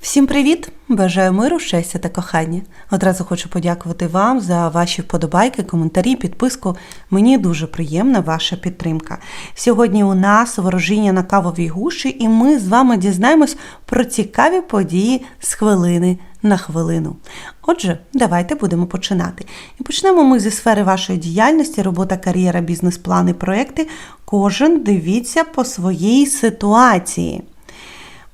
Всім привіт! Бажаю миру, щастя та кохання. Одразу хочу подякувати вам за ваші вподобайки, коментарі, підписку. Мені дуже приємна ваша підтримка. Сьогодні у нас ворожіння на кавовій гуші, і ми з вами дізнаємось про цікаві події з хвилини на хвилину. Отже, давайте будемо починати. І почнемо ми зі сфери вашої діяльності, робота, кар'єра, бізнес-плани, проекти. Кожен дивіться по своїй ситуації.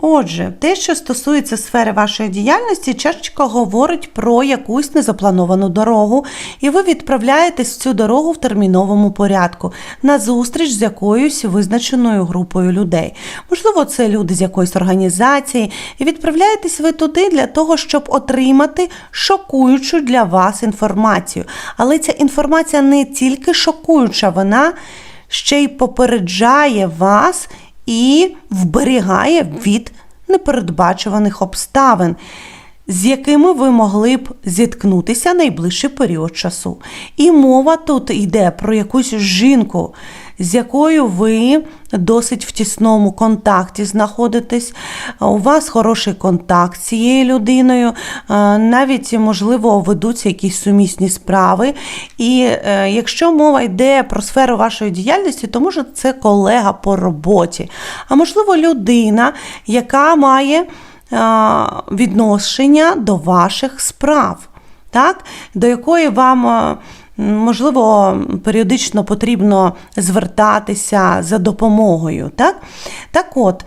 Отже, те, що стосується сфери вашої діяльності, чашечка говорить про якусь незаплановану дорогу, і ви відправляєтесь в цю дорогу в терміновому порядку на зустріч з якоюсь визначеною групою людей. Можливо, це люди з якоїсь організації, і відправляєтесь ви туди для того, щоб отримати шокуючу для вас інформацію. Але ця інформація не тільки шокуюча, вона ще й попереджає вас і вберігає від непередбачуваних обставин, з якими ви могли б зіткнутися найближчий період часу. І мова тут йде про якусь жінку, з якою ви досить в тісному контакті знаходитесь. У вас хороший контакт з цією людиною, е, навіть, можливо, ведуться якісь сумісні справи. І е, якщо мова йде про сферу вашої діяльності, то може це колега по роботі, а можливо, людина, яка має е, відношення до ваших справ, так? до якої вам. Можливо, періодично потрібно звертатися за допомогою. Так так от,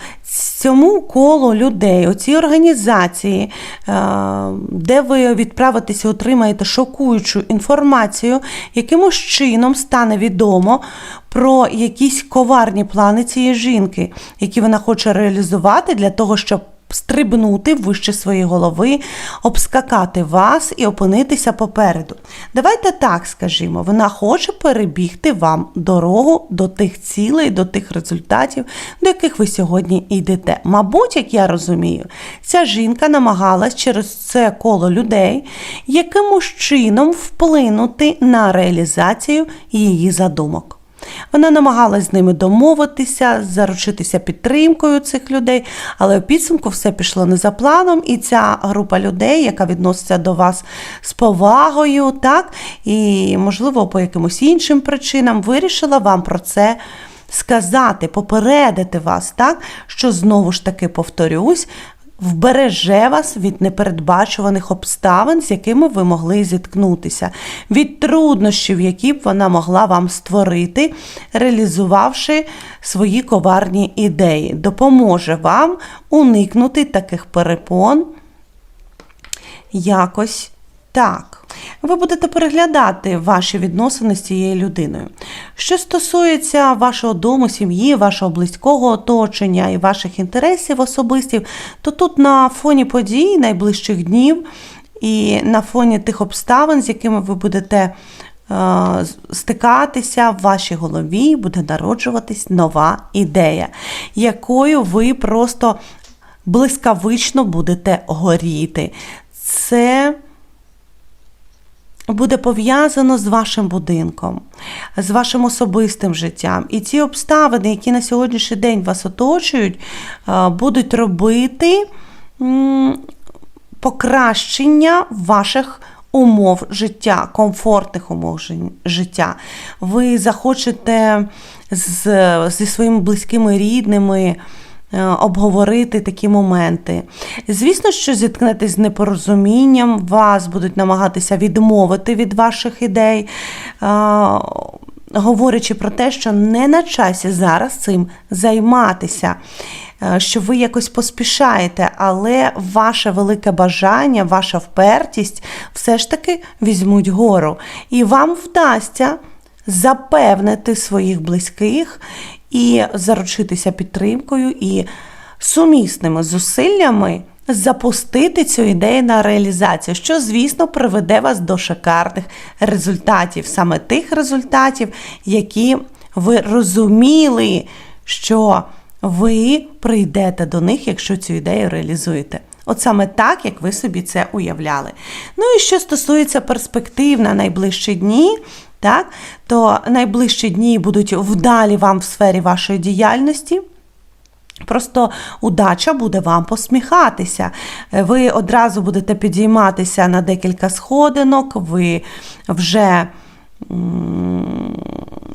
цьому колу людей, оцій організації, е, де ви відправитеся, отримаєте шокуючу інформацію, якимось чином стане відомо про якісь коварні плани цієї жінки, які вона хоче реалізувати для того, щоб стрибнути вище своєї голови, обскакати вас і опинитися попереду. Давайте так скажімо, вона хоче перебігти вам дорогу до тих цілей, до тих результатів, до яких ви сьогодні йдете. Мабуть, як я розумію, ця жінка намагалась через це коло людей якимось чином вплинути на реалізацію її задумок. Вона намагалась з ними домовитися, заручитися підтримкою цих людей, але у підсумку все пішло не за планом, і ця група людей, яка відноситься до вас з повагою, так, і, можливо, по якимось іншим причинам, вирішила вам про це сказати, попередити вас, так, що знову ж таки повторюсь. Вбереже вас від непередбачуваних обставин, з якими ви могли зіткнутися, від труднощів, які б вона могла вам створити, реалізувавши свої коварні ідеї, допоможе вам уникнути таких перепон якось так. Ви будете переглядати ваші відносини з цією людиною. Що стосується вашого дому, сім'ї, вашого близького оточення і ваших інтересів особистів, то тут на фоні подій найближчих днів і на фоні тих обставин, з якими ви будете е, стикатися в вашій голові, буде народжуватись нова ідея, якою ви просто блискавично будете горіти. Це буде пов'язано з вашим будинком, з вашим особистим життям. І ці обставини, які на сьогоднішній день вас оточують, е, будуть робити покращення ваших умов життя, комфортних умов життя. Ви захочете з, зі своїми близькими рідними. Е, Обговорити такі моменти. Звісно, що зіткнетесь з непорозумінням, вас будуть намагатися відмовити від ваших ідей, е, говорячи про те, що не на часі зараз цим займатися, е, що ви якось поспішаєте, але ваше велике бажання, ваша впертість все ж таки візьмуть гору. І вам вдасться запевнити своїх близьких і заручитися підтримкою і сумісними зусиллями запустити цю ідею на реалізацію, що, звісно, приведе вас до шикарних результатів, саме тих результатів, які ви розуміли, що ви прийдете до них, якщо цю ідею реалізуєте. От саме так, як ви собі це уявляли. Ну і що стосується перспектив на найближчі дні, так, то найближчі дні будуть вдалі вам в сфері вашої діяльності. Просто удача буде вам посміхатися. Е, Ви одразу будете підійматися на декілька сходинок, ви вже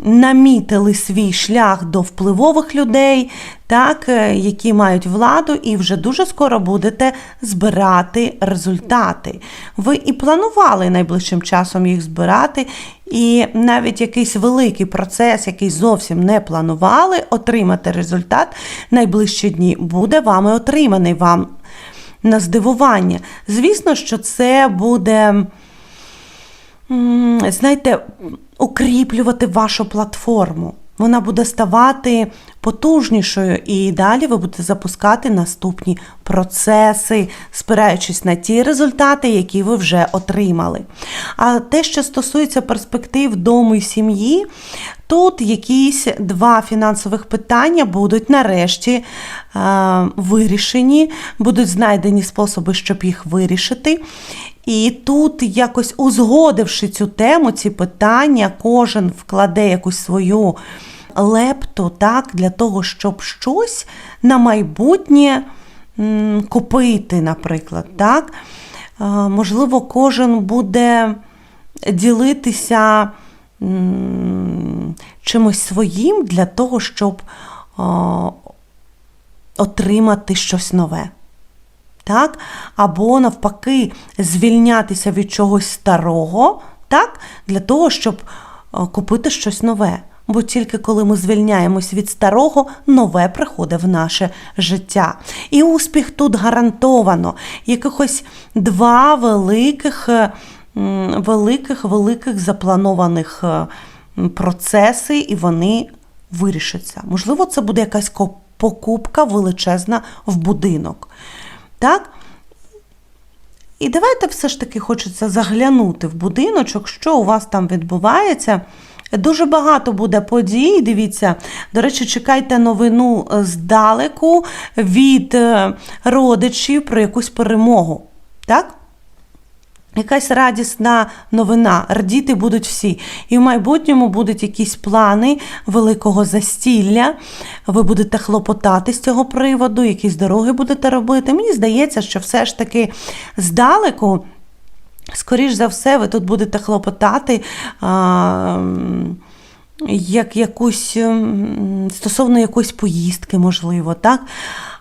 намітили свій шлях до впливових людей, так, е, які мають владу, і вже дуже скоро будете збирати результати. Ви і планували найближчим часом їх збирати, і навіть якийсь великий процес, який зовсім не планували, отримати результат найближчі дні буде вами отриманий вам на здивування. Звісно, що це буде знаєте, укріплювати вашу платформу. Вона буде ставати потужнішою, і далі ви будете запускати наступні процеси, спираючись на ті результати, які ви вже отримали. А те, що стосується перспектив дому і сім'ї, тут якісь два фінансових питання будуть нарешті е, вирішені, будуть знайдені способи, щоб їх вирішити. І тут, якось узгодивши цю тему, ці питання, кожен вкладе якусь свою лепту, так, для того, щоб щось на майбутнє купити, наприклад. Так? Е, Можливо, кожен буде ділитися чимось своїм для того, щоб отримати щось нове так? або навпаки звільнятися від чогось старого, так? для того, щоб е, купити щось нове. Бо тільки коли ми звільняємось від старого, нове приходить в наше життя. І успіх тут гарантовано. Якихось два великих, е, великих, великих запланованих е, процеси, і вони вирішаться. Можливо, це буде якась покупка величезна в будинок. Так? І давайте все ж таки хочеться заглянути в будиночок, що у вас там відбувається. Дуже багато буде подій. Дивіться, до речі, чекайте новину е, здалеку від е, родичів про якусь перемогу. Так? Якась радісна новина, радіти будуть всі. І в майбутньому будуть якісь плани великого застілля. Ви будете хлопотати з цього приводу, якісь дороги будете робити. Мені здається, що все ж таки здалеку. Скоріш за все, ви тут будете хлопотати а, як якусь стосовно якоїсь поїздки, можливо, так?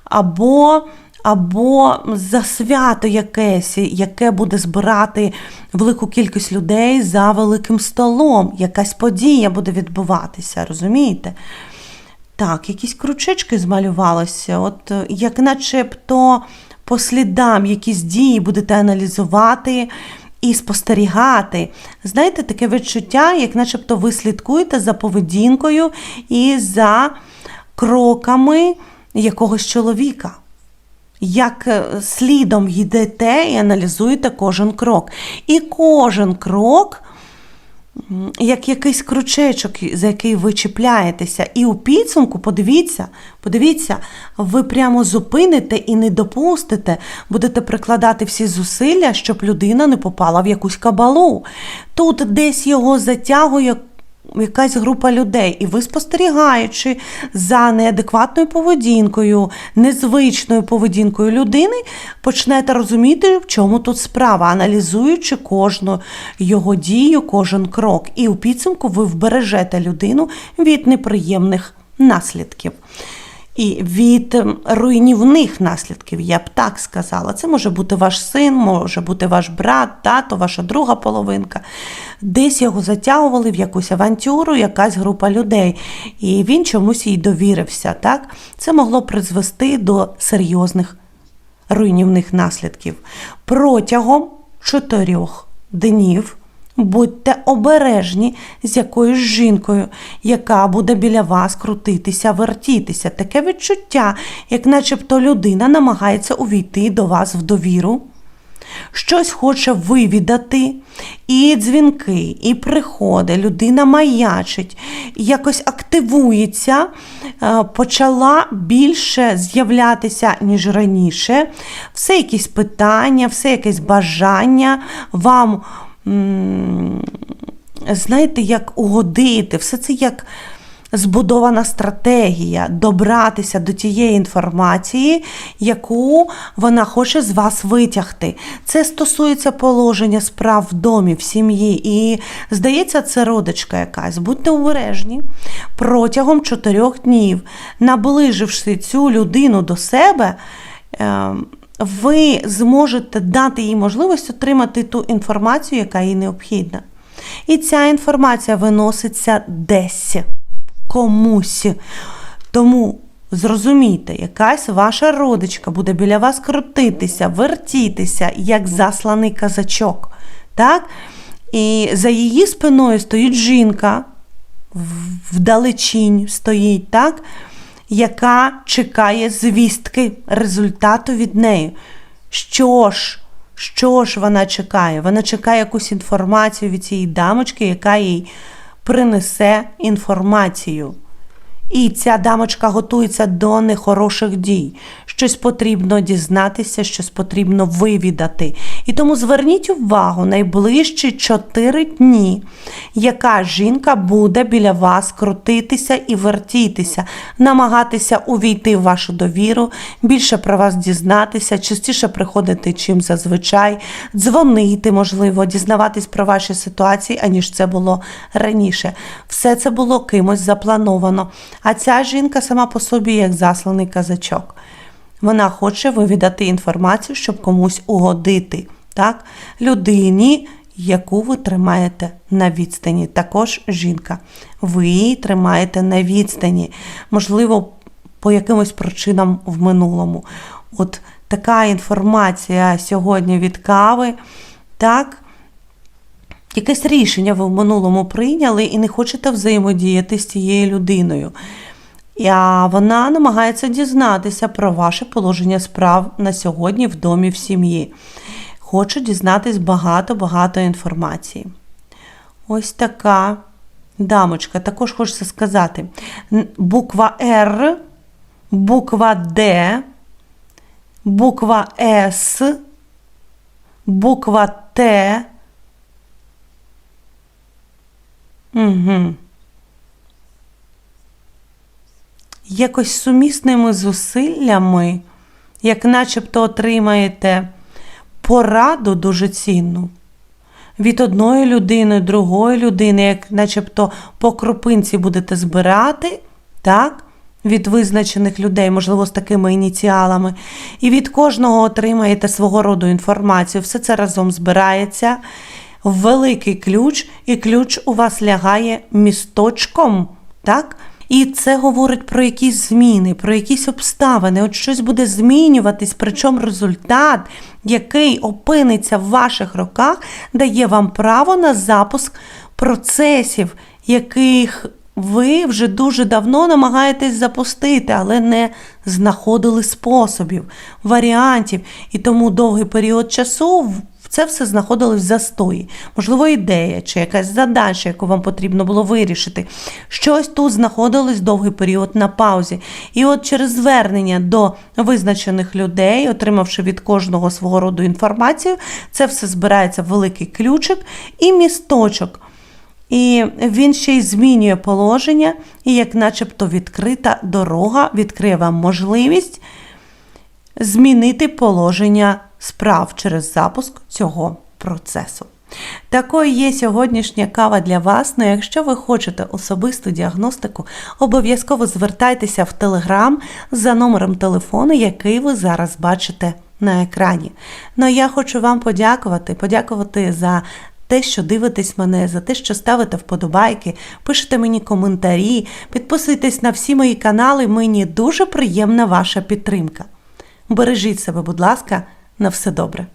Або, або за свято якесь, яке буде збирати велику кількість людей за великим столом. Якась подія буде відбуватися, розумієте? Так, якісь крючечки змалювалися, от е, як начебто по слідам якісь дії будете аналізувати і спостерігати. Знаєте, таке відчуття, як начебто ви слідкуєте за поведінкою і за кроками якогось чоловіка. Як е, слідом йдете і аналізуєте кожен крок. І кожен крок як якийсь крючечок, за який ви чіпляєтеся. І у підсумку, подивіться, подивіться, ви прямо зупините і не допустите, будете прикладати всі зусилля, щоб людина не попала в якусь кабалу. Тут десь його затягує. Якась група людей, і ви, спостерігаючи за неадекватною поведінкою, незвичною поведінкою людини, почнете розуміти, в чому тут справа, аналізуючи кожну його дію, кожен крок. І у підсумку ви вбережете людину від неприємних наслідків. І від ем, руйнівних наслідків, я б так сказала. Це може бути ваш син, може бути ваш брат, тато, ваша друга половинка. Десь його затягували в якусь авантюру, якась група людей, і він чомусь їй довірився. Так? Це могло призвести до серйозних руйнівних наслідків. Протягом чотирьох днів будьте обережні з якоюсь жінкою, яка буде біля вас крутитися, вертітися. Таке відчуття, як начебто людина намагається увійти до вас в довіру. Щось хоче вивідати, і дзвінки, і приходи, людина маячить, якось активується, е, почала більше з'являтися, ніж раніше. Все якісь питання, все якесь бажання вам, знаєте, як угодити, все це як збудована стратегія добратися до тієї інформації, яку вона хоче з вас витягти. Це стосується положення справ в домі, в сім'ї. І, здається, це родичка якась. Будьте обережні протягом чотирьох днів, наближивши цю людину до себе. Ви зможете дати їй можливість отримати ту інформацію, яка їй необхідна. І ця інформація виноситься десь комусь. Тому зрозумійте, якась ваша родичка буде біля вас крутитися, вертітися, як засланий казачок. Так? І за її спиною стоїть жінка, вдалечінь стоїть, так? Яка чекає звістки результату від неї. Що ж, що ж вона чекає? Вона чекає якусь інформацію від цієї дамочки, яка їй принесе інформацію. І ця дамочка готується до нехороших дій. Щось потрібно дізнатися, щось потрібно вивідати. І тому зверніть увагу найближчі 4 дні, яка жінка буде біля вас крутитися і вертітися, намагатися увійти в вашу довіру, більше про вас дізнатися, частіше приходити, чим зазвичай, дзвонити, можливо, дізнаватись про ваші ситуації, аніж це було раніше. Все це було кимось заплановано. А ця жінка сама по собі як засланий казачок. Вона хоче вивідати інформацію, щоб комусь угодити. Так? Людині, яку ви тримаєте на відстані. Також жінка. Ви її тримаєте на відстані. Можливо, по якимось причинам в минулому. От така інформація сьогодні від кави. Так? Якесь рішення ви в минулому прийняли і не хочете взаємодіяти з цією людиною. А вона намагається дізнатися про ваше положення справ на сьогодні в домі в сім'ї. Хоче дізнатись багато-багато інформації. Ось така дамочка. Також хочеться сказати: буква Р, буква Д, буква С, буква Т. Угу. Якось сумісними зусиллями, як начебто отримаєте пораду дуже цінну від одної людини, другої людини, як начебто по крупинці будете збирати, так? Від визначених людей, можливо, з такими ініціалами, і від кожного отримаєте свого роду інформацію. Все це разом збирається великий ключ, і ключ у вас лягає місточком, так? І це говорить про якісь зміни, про якісь обставини. От щось буде змінюватись, причому результат, який опиниться в ваших руках, дає вам право на запуск процесів, яких ви вже дуже давно намагаєтесь запустити, але не знаходили способів, варіантів. І тому довгий період часу це все знаходилось в застої. Можливо, ідея чи якась задача, яку вам потрібно було вирішити. Щось тут знаходилось довгий період на паузі. І от через звернення до визначених людей, отримавши від кожного свого роду інформацію, це все збирається в великий ключик і місточок. І він ще й змінює положення, і як начебто відкрита дорога відкриє вам можливість змінити положення справ через запуск цього процесу. Такою є сьогоднішня кава для вас. Ну, якщо ви хочете особисту діагностику, обов'язково звертайтеся в Телеграм за номером телефону, який ви зараз бачите на екрані. Ну я хочу вам подякувати, подякувати за те, що дивитесь мене, за те, що ставите вподобайки, пишете мені коментарі, підписуйтесь на всі мої канали. Мені дуже приємна ваша підтримка. Бережіть себе, будь ласка, на все добре.